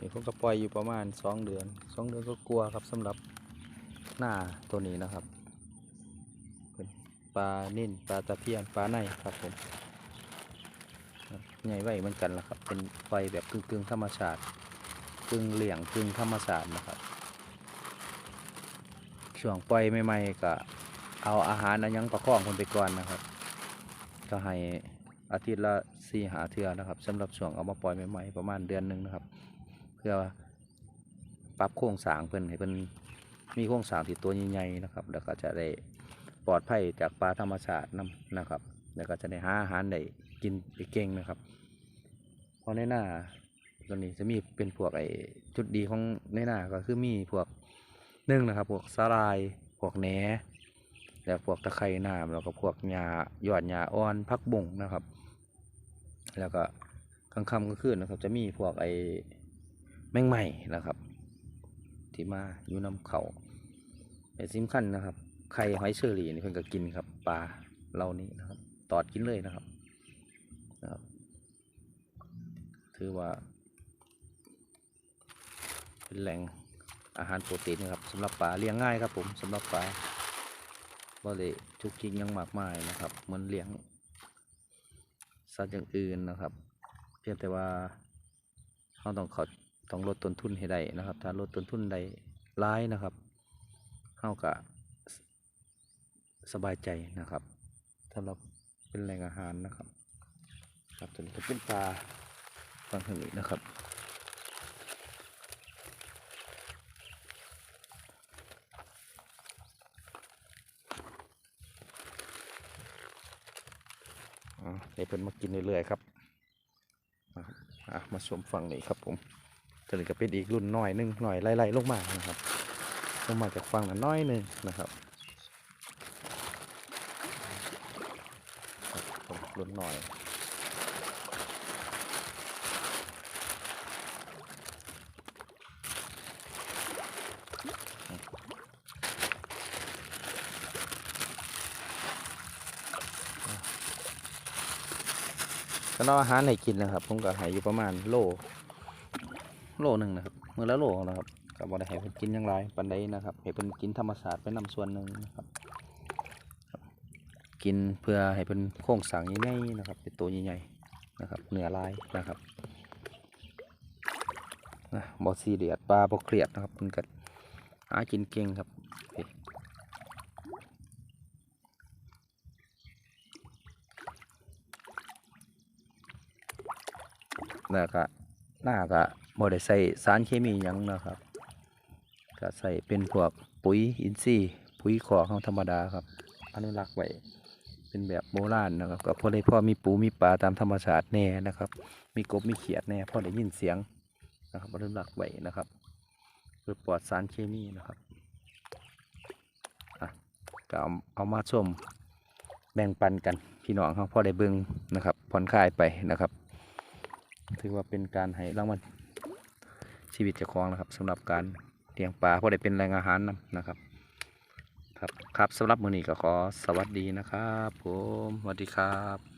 นี่ผมก็ปล่อยอยู่ประมาณสองเดือนสองเดือนก็กลัวครับสำหรับหน้าตัวนี้นะครับเป็นปลานิ่นปลาตะเพียนปลาในครับผมใหญ่ไว้เหมือนกันละครับ เป็นไฟแบบกึ่งกึ่งธรรมชาติกึ่งเหลี่ยงกึ่งธรรมชาตินะครับ ช่วงปล่อยใหม่ๆก็เอาอาหารอันยังประคองคนไปก่อนนะครับ ก็ให้อาทิตย์ละสี่หาเทือนะครับสำหรับช่วงเอามาปล่อยใหม่ๆประมาณเดือนหนึ่งนะครับ เพื่อปรับโครงสร้างเพิ่นให้เพิ่นมีโครงสร้างที่ตัวใหญ่ๆนะครับ แล้วก็จะได้ปลอดภัยจากปลาธรรมชาตินํนะครับ แล้วก็จะได้หาอาหารได้กินได้เก่งนะครับ เพราะในหน้าตัวนี้จะมีเป็นพวกไอ้จุดดีของในหน้าก็คือมีพวกหนึ่งนะครับ พวกสาลาย พวกแหนแล้วพวกตะไคร่น้ำแล้วก็พวกหญ้ายอดหญ้าอ่อนพักบุ่งนะครับ แล้วก็กลางค่ำกลางคืนนะครับ จะมีพวกไอ้ แมงใหม่นะครับ ที่มาอยู่น้ำเขาแต่สำคัญนะครับไข่หอยเชอรี่นี่เพิ่นก็กินครับปลาเหล่านี้นะครับ ตอดกินเลยนะครับนะครับ ถือว่า เป็นแหล่งอาหารโปรตีนนะครับสำหรับปลาเลี้ยงง่ายครับผมสำหรับปลาบ่ได้ทุกจริงยังมากมายนะครับเหมือนเลี้ยงสัตว์อย่างอื่นนะครับ เพียงแต่ว่าเราต้องเขา ต้องลดต้นทุนให้ได้นะครับ ถ้าลดต้นทุนได้ร้ายนะครับเราก็สสบายใจนะครับสำหรับเป็นแหล่งอาหารนะครับ ครับตัวนี้ก็เป็นปลาฟังทางนี้นะครับอ่าให้เพิ่นมากินเรื่อยๆครับ มาชมฝั่งนี้ครับผม ตัวนี้ก็เป็นอีกรุ่นน้อยหนึงหน่อยไล่ๆลงมานะครับลงมาจากฝั่งนั้นน้อยหนึงนะครับรุ่นหน่อยก็เอาอาหารให้กินนะครับ ผมก็ให้อยู่ประมาณโล โลหนึ่งนะครับมือละโลนะครับก็บ่ได้ให้เพิ่นกินย่างไรปันใดนะครับให้เพิ่นกินธรรมศาสตร์ไปนำส่วนหนึ่งนะครับ กินเพื่อให้เพิ่นโครงสร้างใหญ่ๆนะครับเป็นตัวใหญ่ๆนะครับเหนือลายนะครับนะบ่ซีเรียสปลาบ่เครียดนะครับเพิ่นก็หากินเก่งครับโอเคแล้วก็หน้าก็ บ่ได้ใส่สารเคมีหยังนะครับก็ใส่เป็นพวกปุ๋ยอินทรีย์ปุ๋ยขอของธรรมดาครับอนุรักษ์ไว้เป็นแบบโบราณนะครับก็พอได้พ่อมีปูมีปลาตามธรรมชาติแน่นะครับ มีกบมีเขียดแน่พ่อได้ยินเสียงนะครับอนุรักษ์ไว้นะครับเพื่อปลอดสารเคมีนะครับก็เอาเอามาชมแบ่งปันกันพี่น้องเขาพ่อได้เบิ่งนะครับผ่อนคลายไปนะครับ ถือว่าเป็นการให้รางวัล ชีวิตเจ้าของนะครับสำหรับการเลี้ยงปลาเพราะได้เป็นแหล่งอาหารนำนะครับ ครับครับสำหรับมือนี้ก็ขอสวัสดีนะครับ ผมสวัสดีครับ